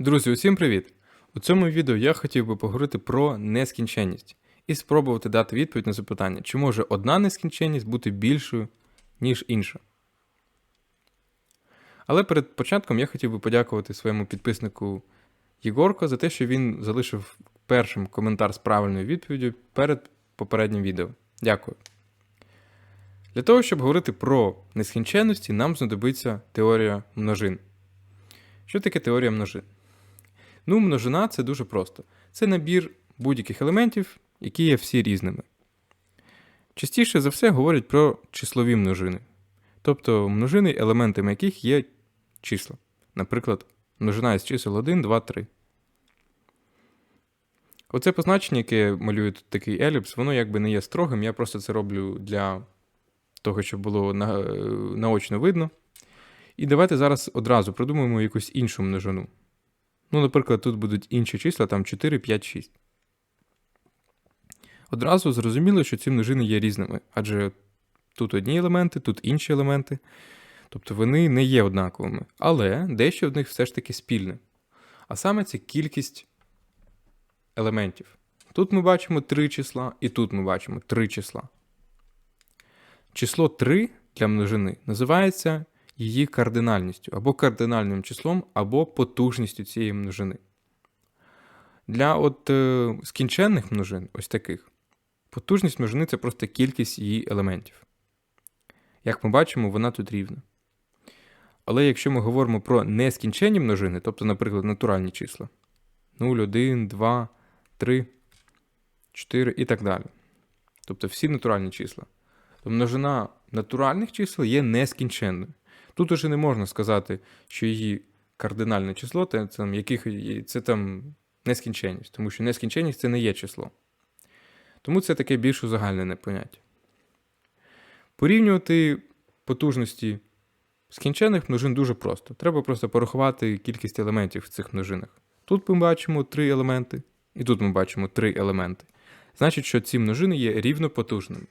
Друзі, усім привіт! У цьому відео я хотів би поговорити про нескінченність і спробувати дати відповідь на запитання, чи може одна нескінченність бути більшою, ніж інша. Але перед початком я хотів би подякувати своєму підписнику Єгорко за те, що він залишив першим коментар з правильною відповіддю перед попереднім відео. Дякую. Для того, щоб говорити про нескінченності, нам знадобиться теорія множин. Що таке теорія множин? Ну, множина це дуже просто. Це набір будь-яких елементів, які є всі різними. Частіше за все говорять про числові множини, тобто множини, елементами яких є числа. Наприклад, множина із чисел 1, 2, 3. Оце позначення, яке малює тут такий еліпс, воно якби не є строгим, я просто це роблю для того, щоб було на, наочно видно. І давайте зараз одразу придумаємо якусь іншу множину. Ну, наприклад, тут будуть інші числа, там 4, 5, 6. Одразу зрозуміло, що ці множини є різними, адже тут одні елементи, тут інші елементи. Тобто вони не є однаковими. Але дещо в них все ж таки спільне. А саме це кількість елементів. Тут ми бачимо три числа, і тут ми бачимо три числа. Число 3 для множини називається її кардинальністю, або кардинальним числом, або потужністю цієї множини. Для от е, скінченних множин, ось таких, потужність множини це просто кількість її елементів. Як ми бачимо, вона тут рівна. Але якщо ми говоримо про нескінченні множини, тобто, наприклад, натуральні числа 0, 1, 2, 3, 4 і так далі. Тобто всі натуральні числа, то множина натуральних чисел є нескінченною. Тут уже не можна сказати, що її кардинальне число це, там, яких, це там нескінченність, тому що нескінченність це не є число. Тому це таке більш узагальнене поняття. Порівнювати потужності скінчених множин дуже просто. Треба просто порахувати кількість елементів в цих множинах. Тут ми бачимо три елементи, і тут ми бачимо три елементи. Значить, що ці множини є рівнопотужними.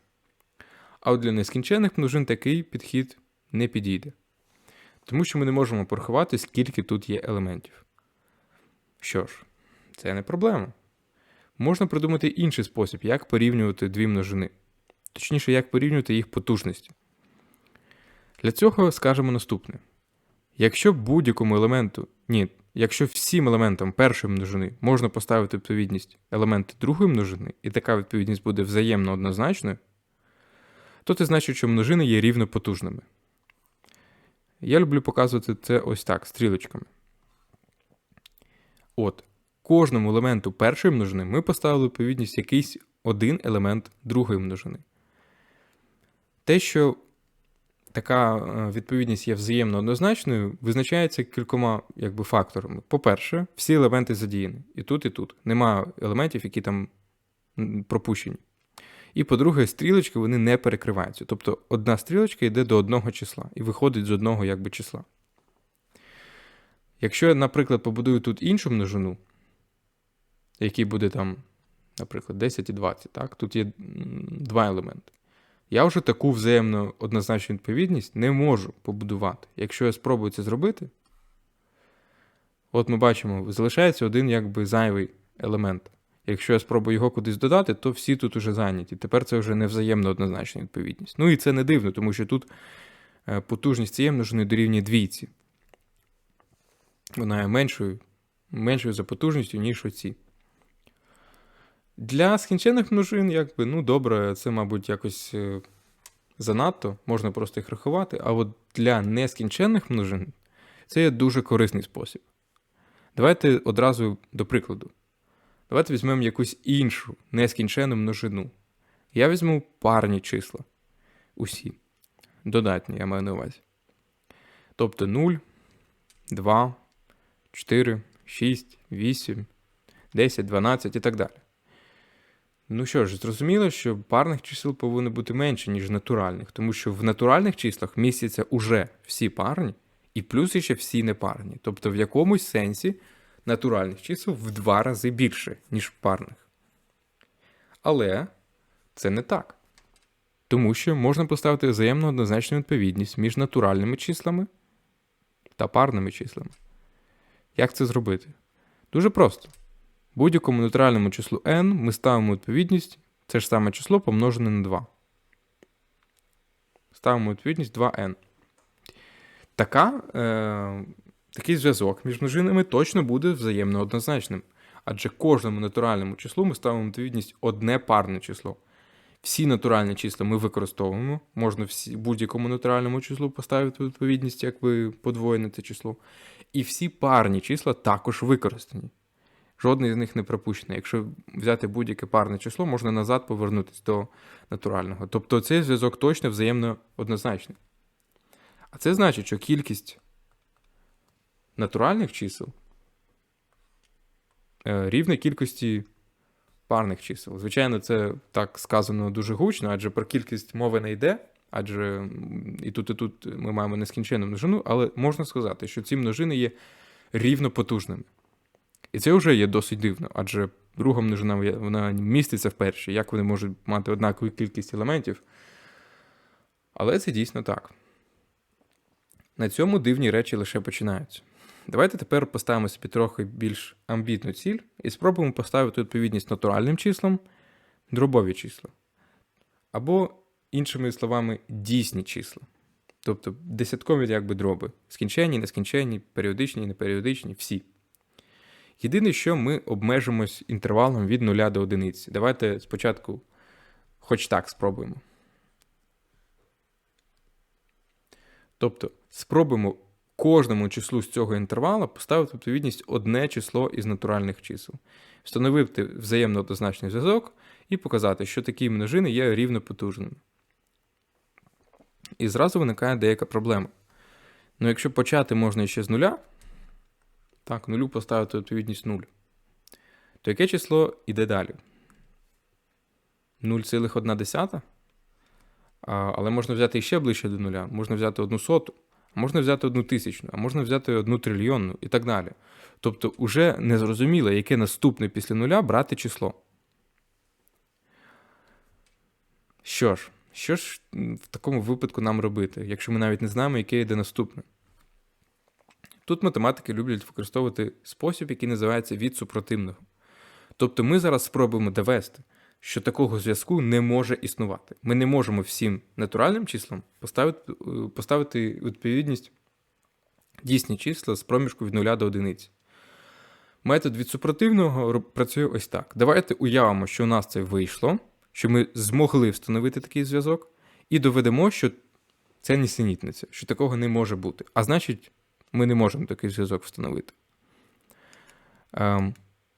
А от для нескінчених множин такий підхід не підійде. Тому що ми не можемо порахувати, скільки тут є елементів. Що ж, це не проблема. Можна придумати інший спосіб, як порівнювати дві множини, точніше, як порівнювати їх потужності. Для цього скажемо наступне: якщо будь-якому елементу, ні, якщо всім елементам першої множини можна поставити відповідність елементи другої множини, і така відповідність буде взаємно однозначною, то це значить, що множини є рівнопотужними. Я люблю показувати це ось так, стрілочками. От, кожному елементу першої множини ми поставили відповідність якийсь один елемент другої множини. Те, що така е, відповідність є взаємно однозначною, визначається кількома якби, факторами. По-перше, всі елементи задіяні. І тут, і тут. Нема елементів, які там пропущені. І по-друге, стрілочки вони не перекриваються. Тобто одна стрілочка йде до одного числа і виходить з одного якби, числа. Якщо я, наприклад, побудую тут іншу множину, який буде там, наприклад, 10 і 20, так? тут є два елементи. Я вже таку взаємну однозначну відповідність не можу побудувати. Якщо я спробую це зробити, от ми бачимо, залишається один якби зайвий елемент. Якщо я спробую його кудись додати, то всі тут уже зайняті. Тепер це вже не взаємно однозначна відповідність. Ну і це не дивно, тому що тут е, потужність цієї множини дорівнює двійці. Вона є меншою, меншою за потужністю, ніж оці. Для скінчених множин, якби, ну добре, це, мабуть, якось е, занадто, можна просто їх рахувати. А от для нескінченних множин це є дуже корисний спосіб. Давайте одразу до прикладу. Давайте візьмемо якусь іншу нескінчену множину. Я візьму парні числа. Усі. Додатні, я маю на увазі. Тобто 0, 2, 4, 6, 8, 10, 12 і так далі. Ну що ж, зрозуміло, що парних чисел повинно бути менше, ніж натуральних, тому що в натуральних числах містяться уже всі парні, і плюс ще всі непарні. Тобто в якомусь сенсі натуральних чисел в два рази більше, ніж парних. Але це не так. Тому що можна поставити взаємно однозначну відповідність між натуральними числами та парними числами. Як це зробити? Дуже просто. Будь-якому натуральному числу n ми ставимо відповідність це ж саме число помножене на 2. Ставимо відповідність 2n. Така, е, такий зв'язок між множинами точно буде взаємно однозначним. Адже кожному натуральному числу ми ставимо відповідність одне парне число. Всі натуральні числа ми використовуємо. Можна всі, будь-якому натуральному числу поставити відповідність, як ви подвоїне це число. І всі парні числа також використані. Жодний з них не пропущений. Якщо взяти будь-яке парне число, можна назад повернутися до натурального. Тобто цей зв'язок точно взаємно однозначний. А це значить, що кількість натуральних чисел е, рівна кількості парних чисел. Звичайно, це так сказано дуже гучно, адже про кількість мови не йде, адже і тут, і тут ми маємо нескінченну множину, але можна сказати, що ці множини є рівнопотужними. І це вже є досить дивно, адже друга множина вона міститься в першій. Як вони можуть мати однакову кількість елементів? Але це дійсно так. На цьому дивні речі лише починаються. Давайте тепер поставимо собі трохи більш амбітну ціль і спробуємо поставити відповідність натуральним числам, дробові числа. Або, іншими словами, дійсні числа. Тобто десяткові якби дроби. Скінченні, нескінченні, періодичні, неперіодичні, всі. Єдине, що ми обмежимось інтервалом від 0 до 1. Давайте спочатку хоч так спробуємо. Тобто, спробуємо кожному числу з цього інтервала поставити відповідність одне число із натуральних чисел, встановити взаємно однозначний зв'язок і показати, що такі множини є рівнопотужними. І зразу виникає деяка проблема. Ну, якщо почати можна ще з нуля, так, нулю поставити відповідність 0, то яке число йде далі? 0,1? А, але можна взяти ще ближче до нуля, можна взяти одну соту, можна взяти одну тисячну, а можна взяти одну трильйонну і так далі. Тобто, уже незрозуміло, яке наступне після нуля брати число. Що ж, що ж в такому випадку нам робити, якщо ми навіть не знаємо, яке йде наступне? Тут математики люблять використовувати спосіб, який називається від супротивного. Тобто ми зараз спробуємо довести, що такого зв'язку не може існувати. Ми не можемо всім натуральним числам поставити, е, поставити відповідність дійсні числа з проміжку від 0 до 1. Метод від супротивного працює ось так. Давайте уявимо, що у нас це вийшло, що ми змогли встановити такий зв'язок, і доведемо, що це нісенітниця, що такого не може бути. А значить, ми не можемо такий зв'язок встановити. Ем,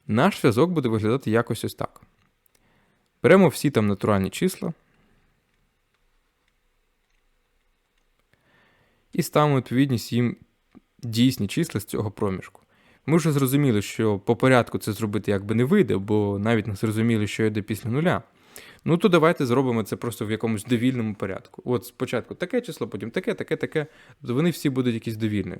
наш зв'язок буде виглядати якось ось так. Беремо всі там натуральні числа і ставимо відповідність їм дійсні числа з цього проміжку. Ми вже зрозуміли, що по порядку це зробити якби не вийде, бо навіть не зрозуміли, що йде після нуля. Ну то давайте зробимо це просто в якомусь довільному порядку. От спочатку таке число, потім таке, таке, таке. Вони всі будуть якісь довільні.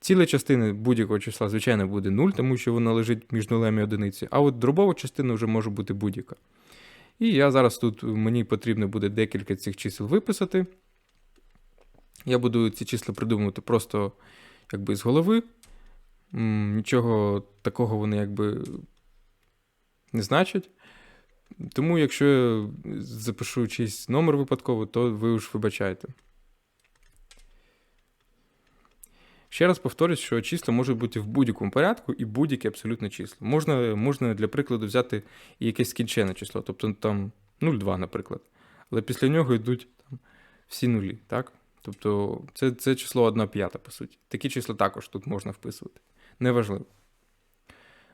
Ціла частина будь-якого числа, звичайно, буде 0, тому що вона лежить між нулем і одиниці, а от дробова частина вже може бути будь-яка. І я зараз тут мені потрібно буде декілька цих чисел виписати. Я буду ці числа придумувати просто якби з голови. Нічого такого вони якби не значать. Тому, якщо я запишу чийсь номер випадково, то ви уж вибачайте. Ще раз повторюсь, що числа можуть бути в будь-якому порядку і будь-яке абсолютне число. Можна, можна для прикладу взяти і якесь скінчене число, тобто там 0,2, наприклад. Але після нього йдуть там, всі нулі, так? Тобто це, це число 1 п'ята, по суті. Такі числа також тут можна вписувати. Неважливо.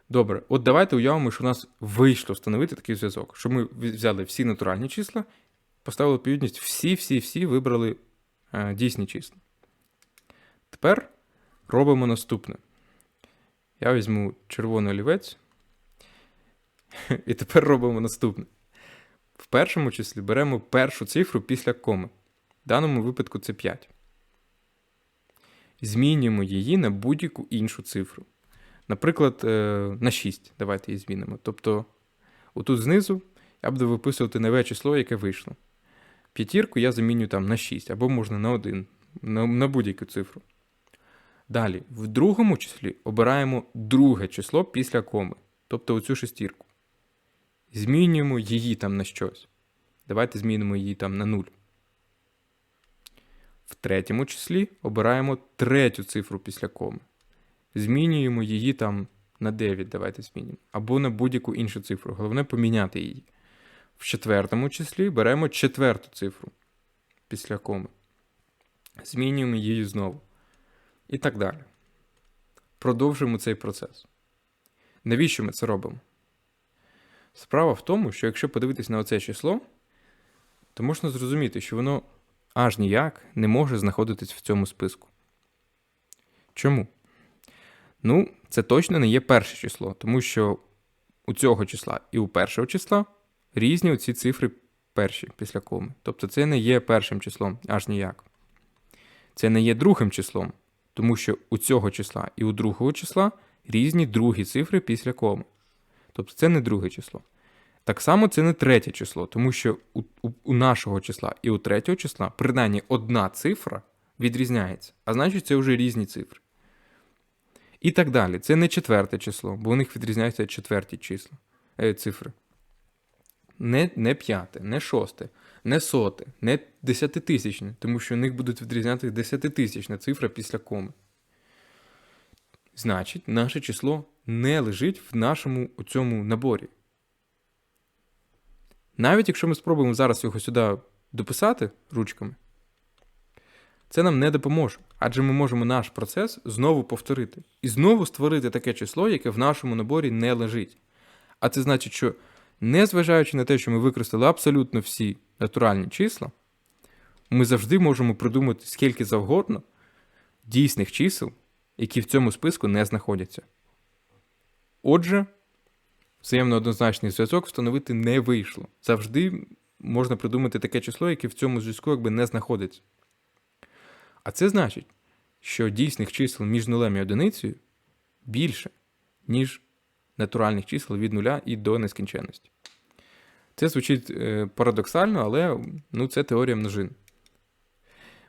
Добре, от давайте уявимо, що у нас вийшло встановити такий зв'язок, що ми взяли всі натуральні числа, поставили відповідність всі-всі-всі вибрали е, дійсні числа. Тепер робимо наступне. Я візьму червоний олівець. І тепер робимо наступне. В першому числі беремо першу цифру після коми. В даному випадку це 5. Змінюємо її на будь-яку іншу цифру. Наприклад, е, на 6. Давайте її змінимо. Тобто, отут знизу я буду виписувати нове число, яке вийшло. П'ятірку я заміню там на 6, або можна на 1, на, на будь-яку цифру. Далі, в другому числі обираємо друге число після коми, тобто оцю шестірку. Змінюємо її там на щось. Давайте змінимо її там на 0. В третьому числі обираємо третю цифру після коми. Змінюємо її там на 9, давайте змінимо. Або на будь-яку іншу цифру. Головне поміняти її. В четвертому числі беремо четверту цифру після коми. Змінюємо її знову. І так далі. Продовжуємо цей процес. Навіщо ми це робимо? Справа в тому, що якщо подивитись на оце число, то можна зрозуміти, що воно аж ніяк не може знаходитись в цьому списку. Чому? Ну, це точно не є перше число, тому що у цього числа і у першого числа різні оці цифри перші після коми. Тобто це не є першим числом аж ніяк. Це не є другим числом, тому що у цього числа і у другого числа різні другі цифри після коми. Тобто це не друге число. Так само це не третє число, тому що у, у, у нашого числа і у третього числа принаймні одна цифра відрізняється, а значить це вже різні цифри. І так далі. Це не четверте число, бо у них відрізняються четверті числа, е, цифри. Не, не п'яте, не шосте, не соте, не десятитисячне, тому що у них будуть відрізняти десятитисячна цифра після коми. Значить, наше число не лежить в нашому цьому наборі. Навіть якщо ми спробуємо зараз його сюди дописати ручками, це нам не допоможе, адже ми можемо наш процес знову повторити і знову створити таке число, яке в нашому наборі не лежить. А це значить, що незважаючи на те, що ми використали абсолютно всі натуральні числа, ми завжди можемо придумати скільки завгодно дійсних чисел, які в цьому списку не знаходяться. Отже, взаємно однозначний зв'язок встановити не вийшло. Завжди можна придумати таке число, яке в цьому зв'язку якби не знаходиться. А це значить, що дійсних чисел між нулем і одиницею більше, ніж натуральних чисел від нуля і до нескінченності. Це звучить е, парадоксально, але ну, це теорія множин.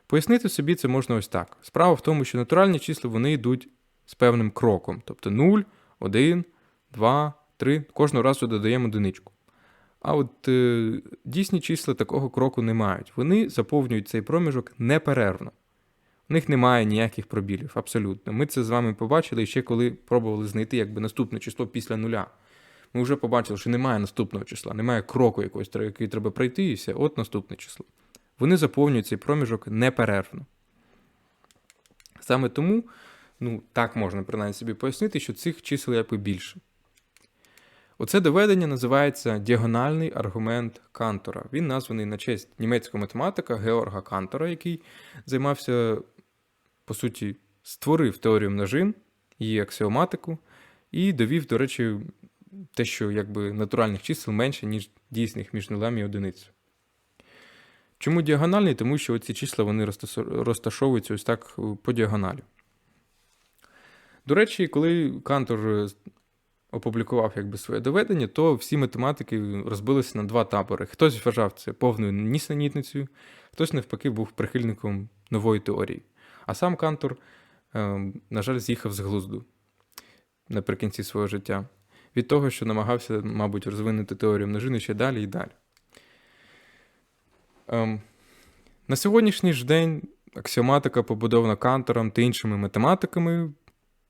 Пояснити собі це можна ось так. Справа в тому, що натуральні числа вони йдуть з певним кроком. Тобто 0, 1, 2, 3, кожного разу додаємо одиничку. А от е, дійсні числа такого кроку не мають. Вони заповнюють цей проміжок неперервно. У них немає ніяких пробілів, абсолютно. Ми це з вами побачили ще коли пробували знайти якби наступне число після нуля. Ми вже побачили, що немає наступного числа, немає кроку якогось, який треба пройти, і все, от наступне число. Вони заповнюють цей проміжок неперервно. Саме тому, ну, так можна принаймні собі пояснити, що цих чисел якби більше. Оце доведення називається діагональний аргумент Кантора. Він названий на честь німецького математика Георга Кантора, який займався, по суті, створив теорію множин, її аксіоматику, і довів, до речі, те, що якби натуральних чисел менше, ніж дійсних між нулем і одиницею. Чому діагональний? Тому що ці числа вони розташовуються ось так по діагоналі. До речі, коли Кантор опублікував якби своє доведення, то всі математики розбилися на два табори. Хтось вважав це повною нісенітницею, хтось навпаки був прихильником нової теорії. А сам Кантор, ем, на жаль, з'їхав з глузду наприкінці свого життя. Від того, що намагався, мабуть, розвинути теорію множини ще далі і далі. Ем, на сьогоднішній ж день аксіоматика, побудована Кантором та іншими математиками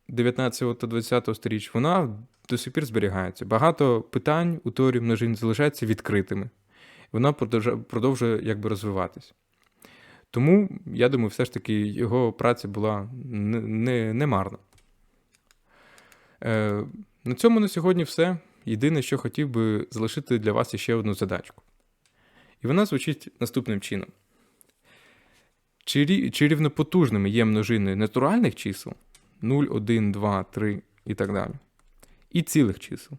19 та 20 сторіч, вона до сих пір зберігається. Багато питань у теорії множин залишаються відкритими. Вона продовжує якби розвиватись. Тому, я думаю, все ж таки його праця була не, не, марна. Е, На цьому на сьогодні все. Єдине, що хотів би залишити для вас ще одну задачку. І вона звучить наступним чином. Чи, чи рівнопотужними є множини натуральних чисел 0, 1, 2, 3 і так далі і цілих чисел.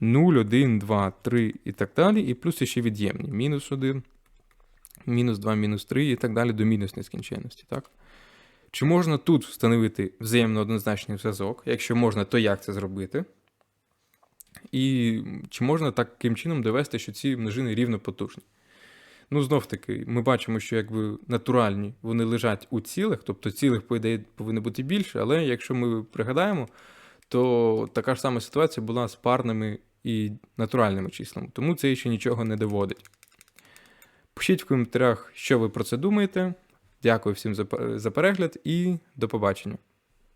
0, 1, 2, 3 і так далі, і плюс ще від'ємні. Мінус 1, мінус 2, мінус 3 і так далі до мінус нескінченності. так? Чи можна тут встановити взаємно однозначний зв'язок? Якщо можна, то як це зробити? І чи можна таким чином довести, що ці множини рівнопотужні? Ну, знов таки, ми бачимо, що якби натуральні вони лежать у цілих, тобто цілих, по ідеї, повинно бути більше, але якщо ми пригадаємо, то така ж сама ситуація була з парними і натуральними числами, тому це ще нічого не доводить. Пишіть в коментарях, що ви про це думаєте. Дякую всім за перегляд і до побачення.